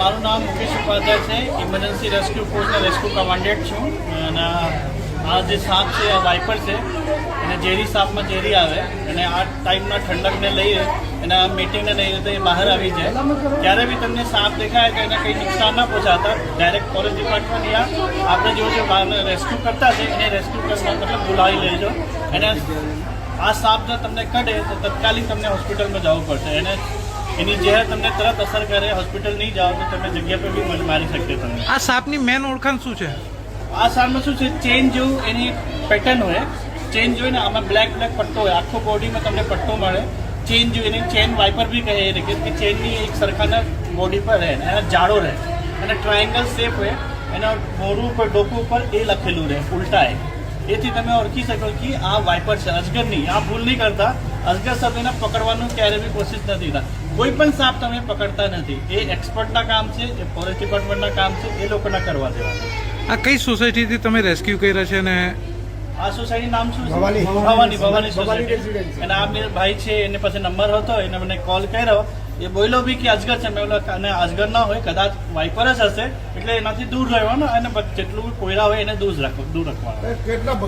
મારું નામ મુકેશ ઉપાધ્યાય છે. ઇમરજન્સી રેસ્ક્યુ ફોર્સના રેસ્ક્યુ કમાન્ડેન્ટ છું. અને આ જે સાપ છે, આ વાઇપર છે અને ઝેરી સાપમાં ઝેરી આવે. અને આ ટાઈમના ઠંડકને લઈએ અને આ મીટિંગને લઈને તો એ બહાર આવી જાય. ત્યારે બી તમને સાપ દેખાય તો એને કંઈ નુકસાન ના પહોંચાતા ડાયરેક્ટ ફોરેસ્ટ ડિપાર્ટમેન્ટ યા આપણે જો જે રેસ્ક્યુ કરતા છે, એને રેસ્ક્યુ કરવા મતલબ બોલાવી લેજો. અને આ સાપ જો તમને કઢે તો તત્કાલીન તમને હોસ્પિટલમાં જવું પડશે. એને એની જે તમને તરત અસર કરે હોસ્પિટલ નહીં જાઓ તો તમે જગ્યા પર બી મારી શકે તમે. આ સાપની મેન ઓળખાણ શું છે? આ સાપમાં શું છે? ચેન જેવું એની પેટર્ન હોય ચેન જોઈને આમાં બ્લેક બ્લેક પટ્ટો હોય આખો બોડીમાં તમને પટ્ટો મળે. ચેન જોઈને એની ચેન વાઇપર બી કહે એ કે ચેનની એક સરખાના બોડી પર રહે એના જાડો રહે. અને ટ્રાયંગલ શેપ હોય એના મોરું ઉપર ડોકું ઉપર એ લખેલું રહે ઉલટાએ એથી તમે ઓળખી શકો કે આ વાઇપર છે અજગર નહીં આ ભૂલ નહીં કરતા. અજગર સાપ એને પકડવાનું ક્યારે બી કોશિશ નથી કરતા. કોઈ પણ સાપ તમે પકડતા નથી. એ એક્સપર્ટના કામ છે એ ફોરેસ્ટ ડિપાર્ટમેન્ટના કામ છે એ લોકોના કરવા દેવાના. આ કઈ સોસાયટીથી તમે રેસ્ક્યુ કર્યા છે અને આ સોસાયટી નામ શું છે? ભવાની. ભવાની ભવાની સોસાયટી. અને આ મેરો ભાઈ છે એને પાસે નંબર હતો એને મને કોલ કર્યો. એ બોલ્યો બી કે અજગર છે. મેં અને અજગર ના હોય કદાચ વાઇપર જ હશે. એટલે એનાથી દૂર રહેવાનું અને જેટલું કોયરા હોય એને દૂર રાખો દૂર રાખવાનું. કેટલા